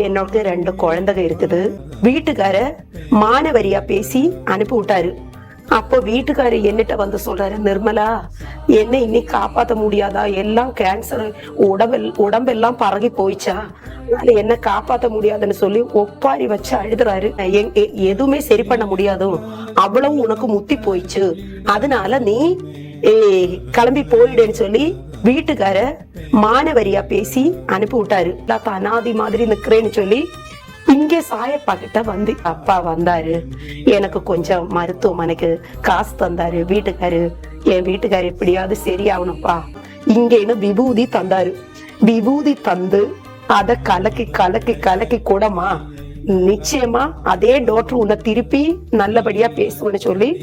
என்னோட ரெண்டு குழந்தைங்க இருக்குது. வீட்டுக்கார மானவரியா பேசி அனுப்பி விட்டாரு. அப்போ வீட்டுக்காரு என்னிட்ட வந்து சொல்றாரு நிர்மலா என்ன இன்னைக்கு காப்பாத்த முடியாதா? எல்லாம் கேன்சர் உடம்பெல் உடம்பெல்லாம் பரகி போயிச்சா அதனால என்ன காப்பாத்த முடியாதுன்னு சொல்லி ஒப்பாரி வச்சு அழுதுறாரு. எதுவுமே சரி பண்ண முடியாது. அவ்வளவு உனக்கு முத்தி போயிச்சு அதனால நீ கிளம்பி போயிடுன்னு சொல்லி வீட்டுக்கார மானவரியா பேசி அனுப்பி விட்டாரு அனாதி மாதிரி நிக்கிறேன்னு சொல்லி இங்கே சாயப்பா கிட்ட வந்து அப்பா வந்தாரு. எனக்கு கொஞ்சம் மருத்துவமனைக்கு காசு தந்தாரு வீட்டுக்காரு. என் வீட்டுக்காரு எப்படியாவது சரியாகணும்ப்பா. இங்கேன்னு விபூதி தந்தாரு. விபூதி தந்து அத கலக்கி கலக்கி கலக்கி கூடமா நிச்சயமா அதே டாக்டர் உன்னை திருப்பி நல்லபடியா பேசுவேன்னு சொல்லி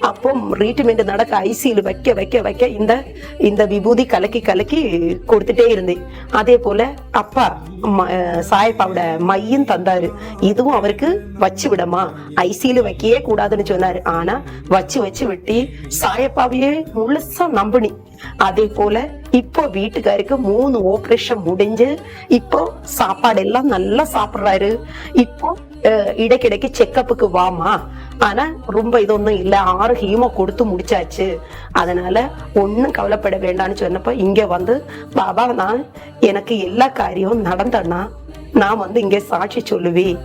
அப்போ ட்ரீட்மெண்ட் நடக்க ஐசியில் வைக்க வைக்க வைக்க இந்த இந்த விபூதி கலக்கி கலக்கி கொடுத்துட்டே இருந்தேன். அதே போல அப்பா ம- சாயப்பாவோட மையும் தந்தாரு. இதுவும் அவருக்கு வச்சு விடமா? ஐசியில் வைக்கவே கூடாதுன்னு சொன்னாரு. ஆனா வச்சு வச்சு விட்டி சாயப்பாவையே முழுசா நம்பினி அதே போல இப்போ வீட்டுக்காருக்கு மூணு ஆபரேஷன் முடிஞ்சு இப்போ சாப்பாடு எல்லாம் நல்லா சாப்பிடுறாரு. இப்போ இடைக்கிடைக்கு செக்கப்புக்கு வாமா ஆனா ரொம்ப இது ஒண்ணும் இல்ல. ஆறு ஹீமோ கொடுத்து முடிச்சாச்சு. அதனால ஒண்ணும் கவலைப்பட வேண்டாம்னு சொன்னப்ப இங்க வந்து பாபா நான் எனக்கு எல்லா காரியமும் நடந்தேன்னா நான் வந்து இங்க சாட்சி சொல்லுவேன்.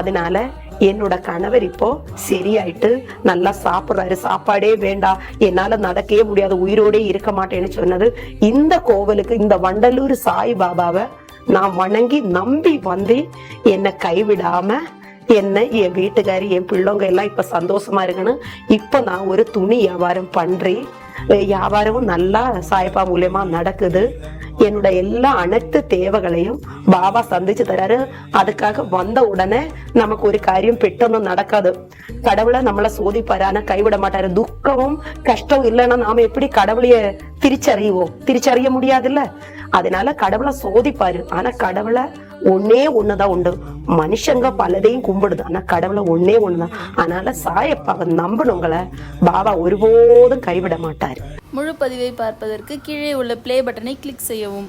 அதனால என்னோட கணவர் இப்போ சரியாயிட்டு நல்லா சாப்பிடுறாரு. சாப்பாடே வேண்டாம். என்னால நடக்கவே முடியாது. உயிரோடே இருக்க மாட்டேன்னு சொன்னது இந்த கோவிலுக்கு இந்த வண்டலூர் சாய் பாபாவை நான் வணங்கி நம்பி வந்து என்னை கைவிடாம என்ன என் வீட்டுக்காரி என் பிள்ளைங்க எல்லாம் இப்ப சந்தோஷமா இருக்குன்னு இப்ப நான் ஒரு துணி வியாபாரம் பண்றேன். வியாபாரமும் நல்லா சாயப்பா மூலியமா நடக்குது. என்னோட எல்லா அனைத்து தேவைகளையும் பாபா சந்திச்சு தராரு. அதுக்காக வந்த உடனே நமக்கு ஒரு காரியம் பெட்டொன்னும் நடக்காது. கடவுளை நம்மளை சோதிப்பாரு ஆனா கைவிட மாட்டாரு. துக்கமும் கஷ்டம் இல்லைன்னா நாம எப்படி கடவுளைய திரிச்சறிவோம்? திரிச்சறிய முடியாதுல்ல? அதனால கடவுளை சோதிப்பாரு. ஆனா கடவுளை ஒன்னே ஒண்ணுதான் உண்டு. மனுஷங்க பலதையும் கும்பிடுது. ஆனா கடவுளை ஒன்னே ஒண்ணுதான். அதனால சாயப்பாவை நம்பணுங்களை பாபா ஒருபோதும் கைவிட மாட்டாரு. முழு பதிவை பார்ப்பதற்கு கீழே உள்ள பிளே பட்டனை கிளிக் செய்யவும்.